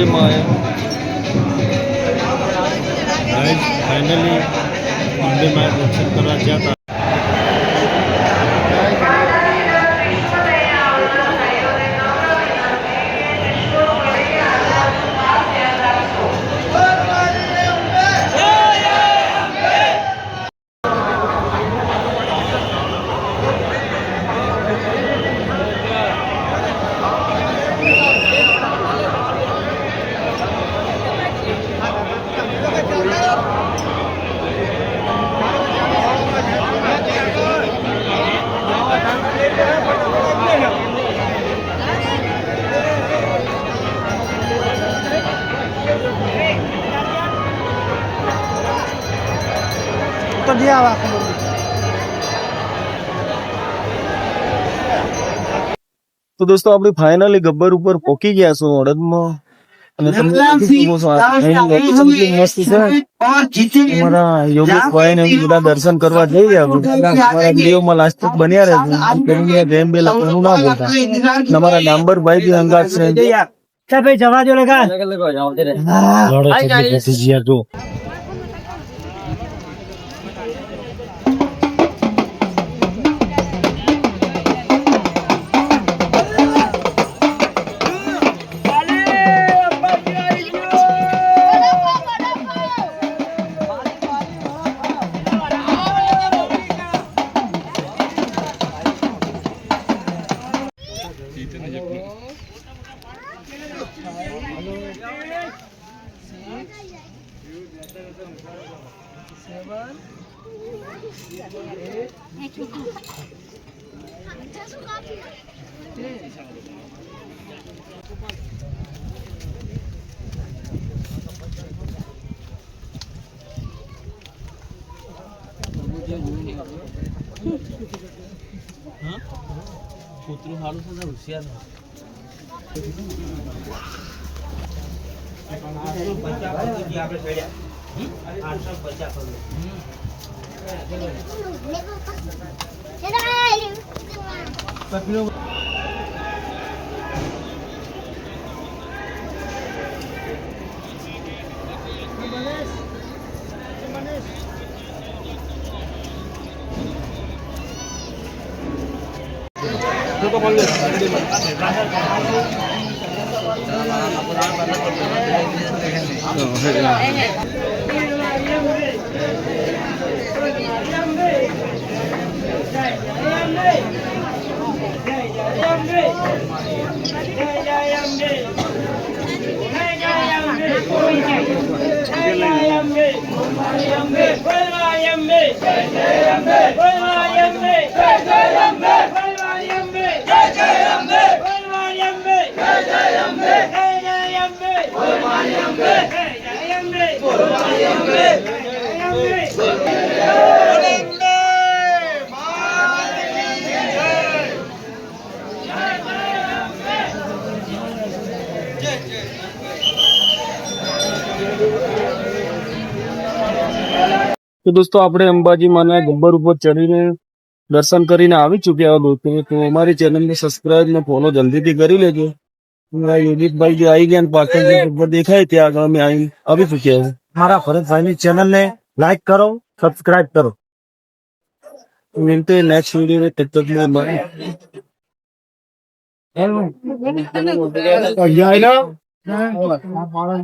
બોમ્બેમાં આવ્યા ફાઇનલી બોમ્બેમાં દર્શન કરવા ગયા તો જે આવા તો દોસ્તો આપણે ફાઇનલી ગબ્બર ઉપર પોકી ગયા છો અડદમાં અને તમને દર્શન કરવા છો આ અહીંની location કેટલી મસ્ત છે અમારા યોગેશભાઈ ને બધા દર્શન કરવા જઈ રહ્યા છે seven, eight, ten. Hah? Putri halus udah usia. Game બે લખવાનું ના બોલતા અને અમારા ડાંબર ભાઈ બી Jai Jai Ambe! Jai Jai Ambe! Jai Jai Ambe! તો દોસ્તો આપણે અંબાજી માના ગબ્બર ઉપર ચડીને દર્શન કરીને આવી ચૂક્યા દોસ્તો તો અમારી ચેનલને સબસ્ક્રાઇબ ને ફોલો જલ્દીથી કરી લેજો અમારા યોગેશભાઈ જે આવી ગયા ને પાછળ જે ગબ્બર દેખાય ત્યાં આગળ અમે આવી આવી ચૂક્યા છે મારા ભરતભાઈની ચેનલને લાઈક કરો સબસ્ક્રાઇબ કરો મિલતે નેક્સ્ટ વિડીયો में तब तक मैं बाय અહીંયા આવીને